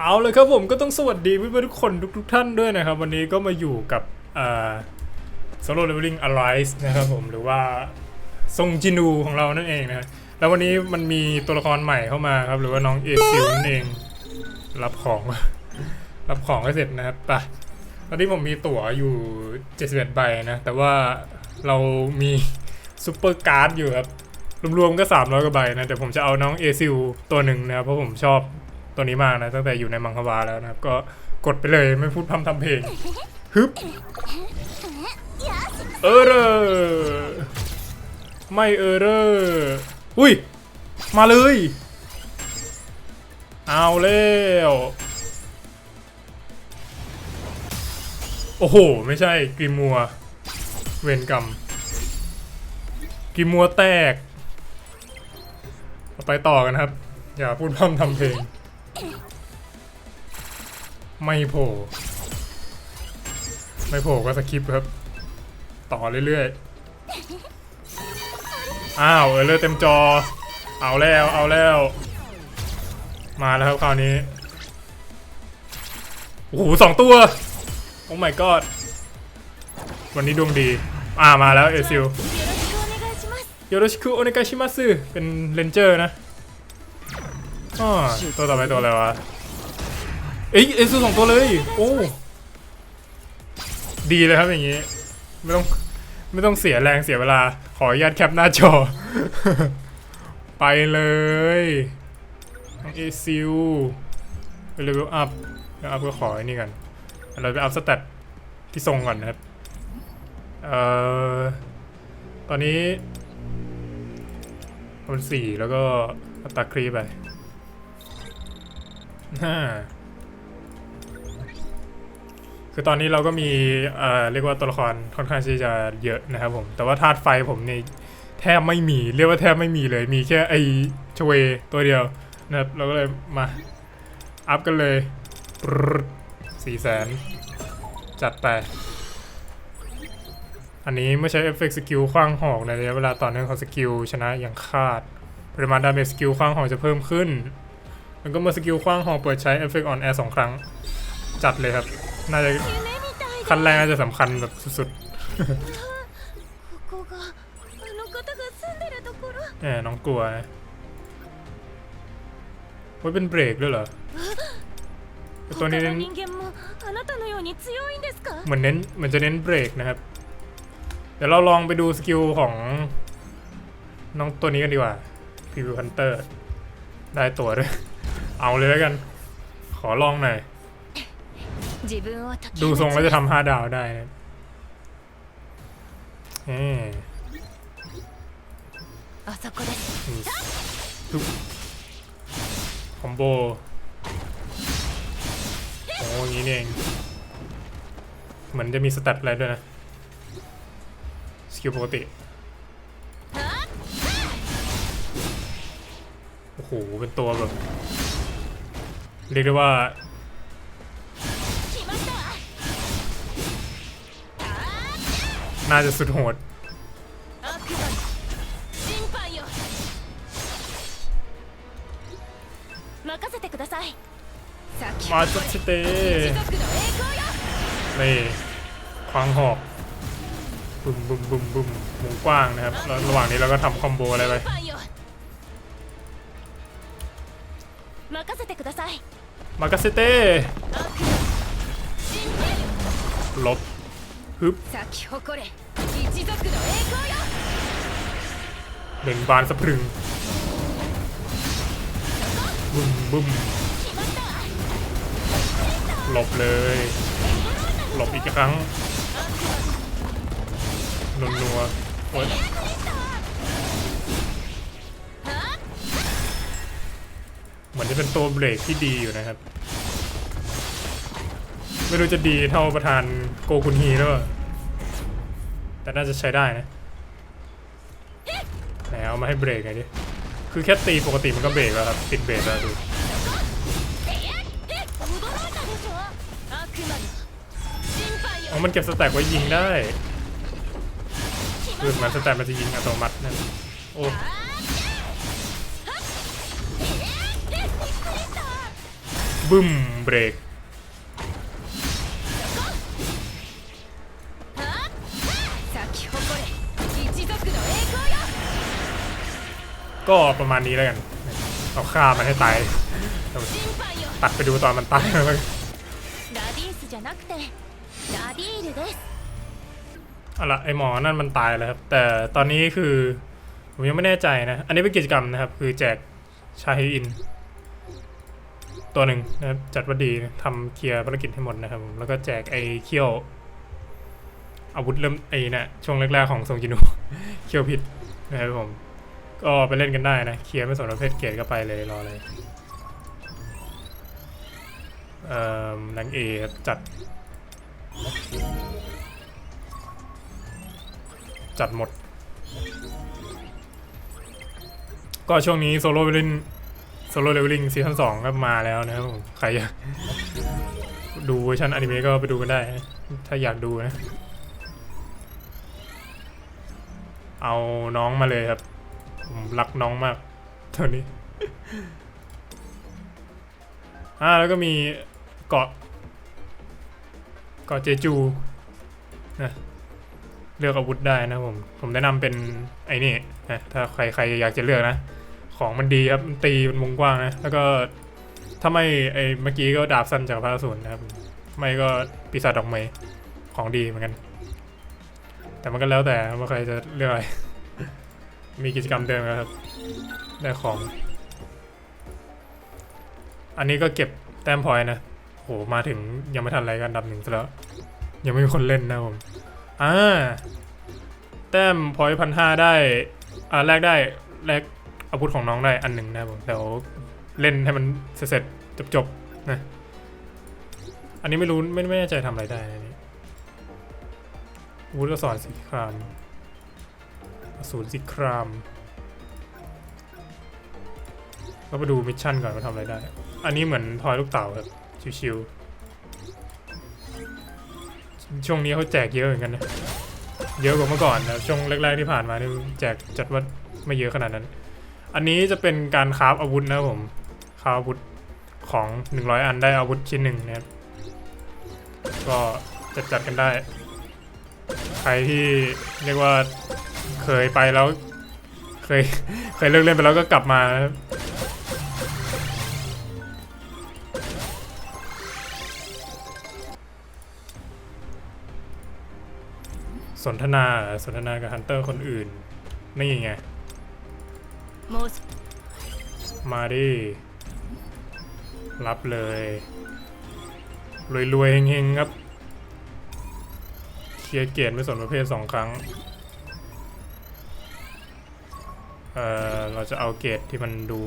เอาเลยครับผมก็ต้องสวัสดีเพื่อนๆทุกคนทุกๆท่านด้วยนะครับ วันนี้ก็มาอยู่กับโซโล่เลเวลลิ่งอ l i ์นะครับผมหรือว่าทรงจินูของเรานั่นเองนะครับแล้ววันนี้มันมีตัวละครใหม่เข้ามาครับ หรือว่าน้องเอซิลนั่นเอง รับของ รับของให้เสร็จนะครับไปตอนนี้ผมมีตั๋วอยู่ 71 ใบนะ แต่ว่าเรามีซูเปอร์การ์ดอยู่ครับรวมๆก็300กว่าใบนะแต่ผมจะเอาน้องเอซิลตัวหนึ่งนะครับเพราะผมชอบ ตัวนี้มากนะ ตั้งแต่อยู่ในมังควาแล้วนะครับ ก็กดไปเลยไม่พูดพร่ำทำเพลงฮึบเออเรอไม่เออเรออุ้ย มาเลย เอาแล้วโอ้โห ไม่ใช่กริมัว เวนกรรมกริมัวแตก ไปต่อกันครับ อย่าพูดพร่ำทำเพลง ไม่โผล่ไม่โผล่ก็สกิปครับ ต่อเรื่อยๆ อ้าว เออเลอเต็มจอ เอาแล้วเอาแล้ว มาแล้วครับคราวนี้ โอ้โหสองตัว โอ้ไม่กอดวันนี้ดวงดี อ่ามาแล้วเอซิลโยโรชิคุโอเนกาชิมัซึเป็นเลนเจอร์นะ อ๋อตัวต่อไปตัวอะไรวะ เอ้ยเอซูสองตัวเลย โอ้ ดีเลยครับอย่างงี้ ไม่ต้องไม่ต้องเสียแรงเสียเวลา ขออนุญาตแคปหน้าจอ ไปเลยเอซิลไปเลเวลอัพเลเวลอัพก็ขอไอ้นี่กัน เราไปอัพสเตตที่ทรงก่อนนะครับ เอ่อ ตอนนี้คนสี่แล้วก็อัตราครีไป คือตอนนี้เราก็มีเอ่อเรียกว่าตัวละครค่อนข้างที่จะเยอะนะครับผม แต่ว่าธาตุไฟผมนี่แทบไม่มี เรียกว่าแทบไม่มีเลย มีแค่ไอชเวตัวเดียวนะครับเราก็เลยมา อัพกันเลยสี่แสนจัดไป อันนี้เมื่อใช้เอฟเฟกต์สกิลคว้างหอกในระยะเวลาต่อเนื่องของสกิลชนะอย่างคาด ปริมาณดาเมจสกิลคว้างหอกจะเพิ่มขึ้น มันก็มาสกิลคว้างหอเปิดใช้เอฟเฟกต์ออนแอร์สองครั้ง จัดเลยครับ น่าจะคันแรงน่าจะสำคัญแบบสุดๆแหมน้องกลัวว่าเป็นเบรกด้วยเหรอตัวนี้เน้นเหมือนเน้นเหมือนจะเน้นเบรกนะครับ เดี๋ยวเราลองไปดูสกิลของน้องตัวนี้กันดีกว่าพิวพันเตอร์ได้ตัวด้วย เอาเลยแล้วกัน ขอลองหน่อย ดูทรงแล้วจะทำห้าดาวได้นะเอ๊คอมโบโอ้ยนี่เอง เหมือนจะมีสแตทอะไรด้วยนะ สกิลปกติ โอ้โห เป็นตัวแบบ เรียกได้ว่า 来ましたわ น่าจะสุดโหด 悪魔の審判よ任せてください先 มา ほ จัดสเต ど地獄の栄光よ นี่ควางหอกบึมบึมบึมบึมหมุนกว้างนะครับแล้วระหว่างนี้เราก็ทำคอมโบอะไรไป 審判よ任せてください มากาเซเต้ลบฮึบหนึ่งบานสะพรึงบึมบึมหลบเลย หลบอีกครั้งนนนัวโอ๊ยเหมือนจะเป็นตัวเบรกที่ดีอยู่นะครับ ไม่รู้จะดีเท่าประธานโกคุนฮีหรือเปล่าแต่น่าจะใช้ได้นะไหนเอามาให้เบรกไงดิ คือแค่ตีปกติมันก็เบรกแล้วครับ ติดเบรกแล้วดูอ๋อมันเก็บสแต็กไว้ยิงได้คือมันสแต็กมันจะยิงอัตโนมัตินั่นโอ้บึมเบรก ก็ประมาณนี้แล้วกัน เอาฆ่ามันให้ตาย ตัดไปดูตอนมันตายแล้นเอาละไอหมอนั่นมันตายแล้วครับ แต่ตอนนี้คือผมยังไม่แน่ใจนะ อันนี้เป็นกิจกรรมนะครับ คือแจกชาฮิอิน ตัวหนึ่งนะครับจัดว่าดีทำเคลียร์ภารกิจให้หมดนะครับแล้วก็แจกไอเคี้ยวอาวุธเริ่มไอนะ่ะช่วงแรกๆของทรงจินูเคี้ยวผิดนะครับผม ก็ไปเล่นกันได้นะ เคลียร์ไม่สนประเภทเกรดก็ไปเลยรอเลยเอ่อนังเอจัด จัดหมด ก็ช่วงนี้โซโล่เลเวลิงโซโล่เลเวลิงซีซั่นสองก็มาแล้วนะครับผมใครอยากดูเวอร์ชันอนิเมะก็ไปดูกันได้ ถ้าอยากดูนะ เอาน้องมาเลยครับ ผมรักน้องมากตัวนี้ อ่าแล้วก็มีเกาะ เกาะเจจูนะเลือกอาวุธได้นะผม ผมแนะนำเป็นไอ้นี่นะถ้าใครใครอยากจะเลือกนะ ของมันดีครับ มันตีมันวงกว้างนะ แล้วก็ถ้าไม่ไอ้เมื่อกี้ก็ดาบสั้นจากพระสูรนะครับ ไม่ก็ปีศาจดอกไม้ของดีเหมือนกัน แต่มันก็แล้วแต่ว่าใครจะเลือกอะไร มีกิจกรรมเดิมนะครับ ได้ของ อันนี้ก็เก็บแต้มพอยต์นะโหมาถึงยังไม่ทันอะไรกันดับหนึ่งซะแล้ว ยังไม่มีคนเล่นนะผมอ่าแต้มพอยพันห้าได้อ่าแลกได้แลกอาวุธของน้องได้อันหนึ่งนะผมเดี๋ยวเล่นให้มันเสร็จๆจบนะ อันนี้ไม่รู้ไม่ไม่แน่ใจทำอะไรได้นะนี่อาวุธก็สอนสีคราม อสูรสีครามก็ไปดูมิชชั่นก่อนว่าทำอะไรได้ อันนี้เหมือนทอยลูกเต่าครับ ชิวๆ ช่วงนี้เขาแจกเยอะเหมือนกันนะ เยอะกว่าเมื่อก่อนนะ ช่วงแรกๆที่ผ่านมานี่แจกจัดว่าไม่เยอะขนาดนั้น อันนี้จะเป็นการคราฟอาวุธนะผมคราฟอาวุธของ 100 อันได้อาวุธชิ้นหนึ่งนะครับ ก็จัดจัดกันได้ ใครที่เรียกว่า เคยไปแล้ว เคย เคยเลิกเล่นไปแล้วก็กลับมานะครับสนทนา สนทนากับฮันเตอร์คนอื่น นี่ไงもうมาดิ รับเลย รวยๆเฮงๆครับ เคลียร์เกียรติไม่สนประเภทสองครั้ง เอ่อเราจะเอาเกรดที่มันดู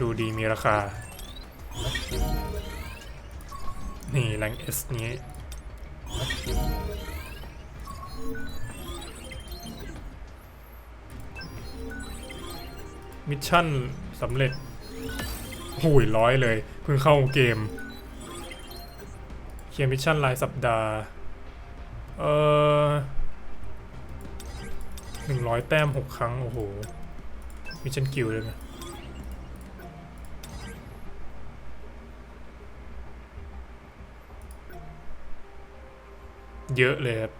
ดูดีมีราคา นี่แรงเอสนี้ มิชชั่นสำเร็จหูยร้อยเลย เพิ่งเข้าเกมเคลียร์มิชชั่นรายสัปดาห์ เออหนึ่งร้อยแต้มหกครั้ง โอ้โห มิชชั่นกิลเลยนะเยอะเลยครับ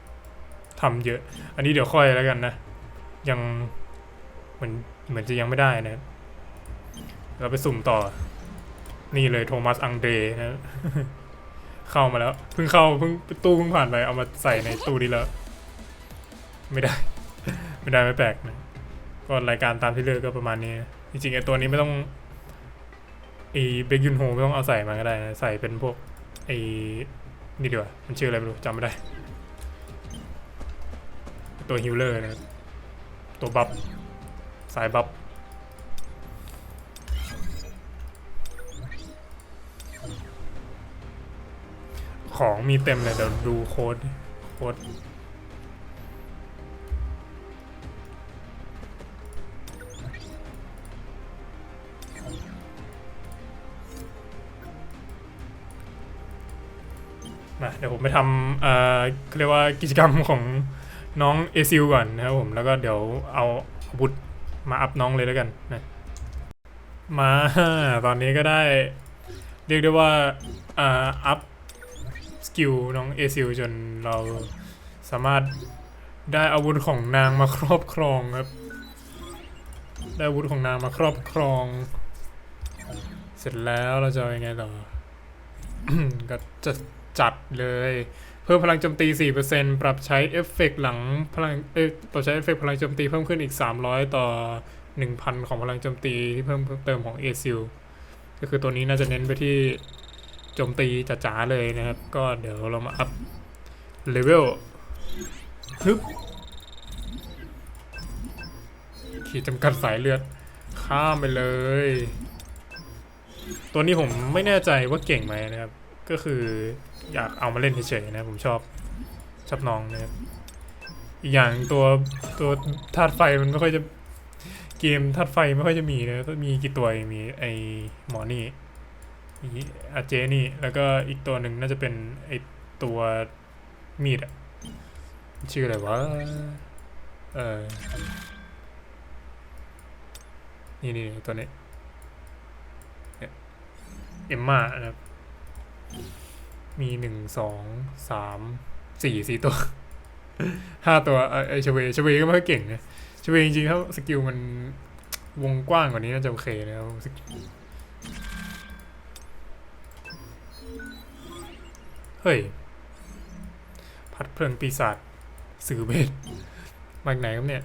ทำเยอะ อันนี้เดี๋ยวค่อยแล้วกันนะ ยังเหมือนเหมือนจะยังไม่ได้นะครับเราไปสุ่มต่อ นี่เลยโทมัสอังเดรนะ เข้ามาแล้ว เพิ่งเข้าเพิ่งตู้เพิ่งผ่านไป เอามาใส่ในตู้นี้แล้ว ไม่ได้ ไม่ได้ไม่แปลกนะ ก็รายการตามที่เลือกก็ประมาณนี้ จริงๆไอตัวนี้ไม่ต้องไอเบกยุนโฮไม่ต้องเอาใส่มาก็ได้นะใส่เป็นพวกไอนี่ดีกว่ามันชื่ออะไรไม่รู้จำไม่ได้ ตัวฮิลเลอร์นะตัวบัฟสายบัฟของมีเต็มเลยเดี๋ยวดูโค้ดโค้ด เดี๋ยวผมไปทำเอ่อเขาเรียกว่ากิจกรรมของน้องเอซิลก่อนนะครับผม แล้วก็เดี๋ยวเอาอาวุธมาอัพน้องเลยแล้วกันนะมาตอนนี้ก็ได้ เรียกได้ว่าอ่าอัพสกิลน้องเอซิลจนเราสามารถได้อาวุธของนางมาครอบครองครับ ได้อาวุธของนางมาครอบครอง เสร็จแล้วเราจะยังไงต่อก็จะ จัดเลย เพิ่มพลังโจมตี 4%ปรับใช้เอฟเฟกต์หลังพลังเอ้ยปรับใช้เอฟเฟกต์พลังโจมตีเพิ่มขึ้นอีก 300 ต่อ 1,000 ของพลังโจมตีที่เพิ่มเติมของเอซิลก็คือตัวนี้น่าจะเน้นไปที่โจมตีจ๋าๆเลยนะครับ ก็เดี๋ยวเรามาอัพเลเวลฮึบขีดจำกัดสายเลือด ข้ามไปเลย ตัวนี้ผมไม่แน่ใจว่าเก่งไหมนะครับ ก็คือ อยากเอามาเล่นเฉยๆนะผมชอบชอบน้องนะครับอีกอย่างตัวตัวธาตุไฟมันไม่ค่อยจะเกมธาตุไฟไม่ค่อยจะมีนะก็มีกี่ตัวมีไอหมอนี่มีอาเจนี่ แล้วก็อีกตัวหนึ่งน่าจะเป็นไอตัวมีดอะชื่ออะไรวะเออนี่นี่ตัวนี้เนี่ยเอมมานะครับ มีหนึ่งสองสามสี่สี่ตัวห้าตัวไอชเวชเวก็ไม่ค่อยเก่งนะชเวจริงๆถ้าสกิลมันวงกว้างกว่านี้น่าจะโอเคนะครับสกิลเฮ้ย พัดเพลิงปีศาจสื่อเบสมาจากไหนครับเนี่ย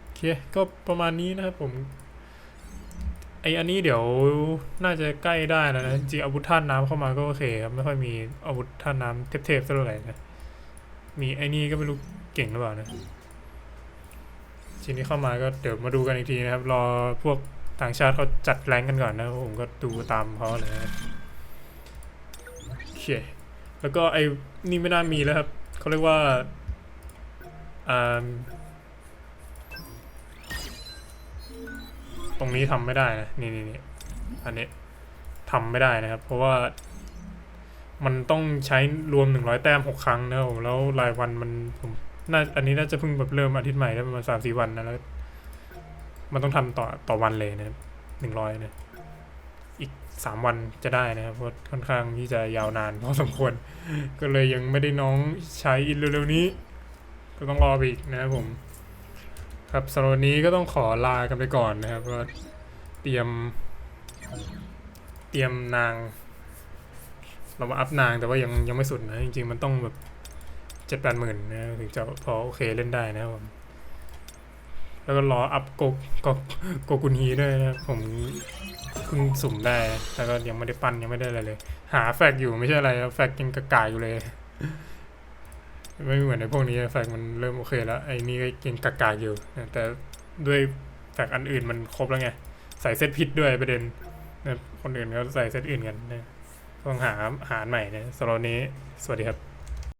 โอเคก็ประมาณนี้นะครับผม ไออันนี้เดี๋ยวน่าจะใกล้ได้แล้วนะจริงอาวุธท่านน้ำเข้ามาก็โอเคครับไม่ค่อยมีอาวุธท่านน้ำเทพๆสักเท่าไหร่นะมีไอ้นี่ก็ไม่รู้เก่งหรือเปล่านะชิ้นนี้เข้ามาก็เดี๋ยวมาดูกันอีกทีนะครับ รอพวกต่างชาติเขาจัดแรงกันก่อนนะผมก็ดูตามเขาเลยนะโอเคแล้วก็ไอ้นี่ไม่น่ามีแล้วครับเขาเรียกว่าอ่า ตรงนี้ทำไม่ได้นะนี่นี่นี่อันนี้ทำไม่ได้นะครับ เพราะว่ามันต้องใช้รวม100แต้ม6ครั้งนะครับผมแล้วรายวันมันผมน่าอันนี้น่าจะเพิ่งแบบเริ่มอาทิตย์ใหม่ได้ประมาณสามสี่วันนะแล้วมันต้องทำต่อต่อวันเลยนะครับหนึ่งร้อยนะอีกสามวันจะได้นะครับเพราะค่อนข้างที่จะยาวนานพอสมควร ก็เลยยังไม่ได้น้องใช้อินเร็วๆนี้ ก็ต้องรอไปอีกนะครับผม ครับสำหรับนนี้ก็ต้องขอลากันไปก่อนนะครับก็เตรียม เตรียมนาง เรามาอัพนางแต่ว่ายังยังไม่สุดนะ จริง ๆ มันต้องแบบเจ็ดแปดหมื่นนะถึงจะพอโอเคเล่นได้นะครับผมแล้วก็รออัพโกโกโกกุนฮีด้วยนะผมเพิ่งสุ่มได้แล้วก็ยังไม่ได้ปั้นยังไม่ได้อะไรเลย หาแฟกอยู่ไม่ใช่อะไรแฟกยังกระกายอยู่เลย ไม่เหมือนในพวกนี้แฟกมันเริ่มโอเคแล้วไอ้นี่ก็ยังกากาอยู่ แต่ด้วยแฟกอันอื่นมันครบแล้วไง ใส่เซตพิษด้วยประเด็นคนอื่นเขาใส่เซตอื่นกันนะต้องหาหาอันใหม่นะสำหรับวันนี้ สวัสดีครับ